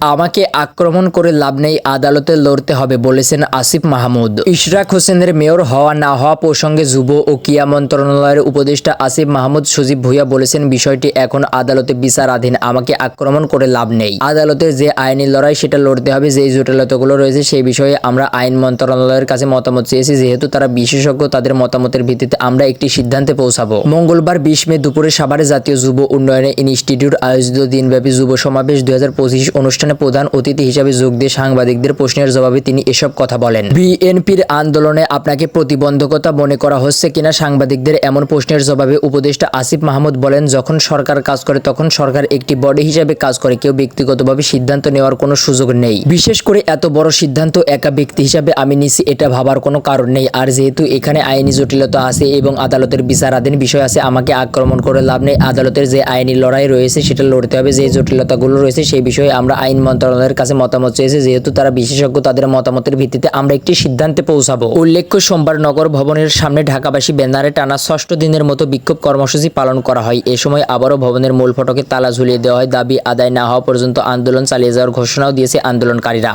আমাকে আক্রমণ করে লাভ নেই, আদালতে লড়তে হবে, বলেছেন আসিফ মাহমুদ। ইশরাক হোসেনের মেয়র হওয়া না হওয়া প্রসঙ্গে যুব ও ক্রিয়া মন্ত্রণালয়ের উপদেষ্টা আসিফ মাহমুদ সজীব ভুইয়া বলেছেন, বিষয়টি এখন আদালতে বিচারাধীন, আমাকে আক্রমণ করে লাভ নেই। আদালতের যে আইনি লড়াই, সেটা লড়তে হবে যে জটিলতাগুলো রয়েছে সেই বিষয়ে আমরা আইন মন্ত্রণালয়ের কাছে মতামত চেয়েছি, যেহেতু তারা বিশেষজ্ঞ, তাদের মতামতের ভিত্তিতে আমরা একটি সিদ্ধান্তে পৌঁছাবো। মঙ্গলবার বিশ মে দুপুরে সাভারে জাতীয় যুব উন্নয়ন ইনস্টিটিউট আয়োজিত দিনব্যাপী যুব সমাবেশ দুই অনুষ্ঠানে প্রধান অতিথি হিসাবে যোগ দিয়ে সাংবাদিকদের প্রশ্নের জবাবে তিনি এসব কথা বলেন। বিএনপির আন্দোলনে আপনাকে প্রতিবন্ধকতা মনে করা হচ্ছে কিনা সাংবাদিকদের এমন প্রশ্নের জবাবে উপদেষ্টা আসিফ মাহমুদ বলেন, যখন সরকার কাজ করে তখন সরকার একটি বডি হিসাবে কাজ করে, কেউ ব্যক্তিগতভাবে সিদ্ধান্ত নেওয়ার কোনো সুযোগ নেই। বিশেষ করে এত বড় সিদ্ধান্ত একা ব্যক্তি হিসাবে আমি নিছি এটা ভাবার কোনো কারণ নেই। আর যেহেতু এখানে আইনি জটিলতা আছে এবং আদালতের বিচারাধীন বিষয় আছে, আমাকে আক্রমণ করে লাভ নেই। আদালতের যে আইনি লড়াই রয়েছে সেটা লড়তে হবে, যে জটিলতাগুলো রয়েছে সেই বিষয়ে আমরা আইন মন্ত্রণালয়ের কাছে মতামত চেয়েছে, যেহেতু তারা বিশেষজ্ঞ, তাদের মতামতের ভিত্তিতে আমরা একটি সিদ্ধান্তে পৌঁছাবো। উল্লেখ্য, সোমবার নগর ভবনের সামনে ঢাকাবাসী ব্যানারে টানা ষষ্ঠ দিনের মতো বিক্ষোভ কর্মসূচি পালন করা হয়। এ সময় আবারও ভবনের মূল ফটকে তালা ঝুলিয়ে দেওয়া হয়। দাবি আদায় না হওয়া পর্যন্ত আন্দোলন চালিয়ে যাওয়ার ঘোষণাও দিয়েছে আন্দোলনকারীরা।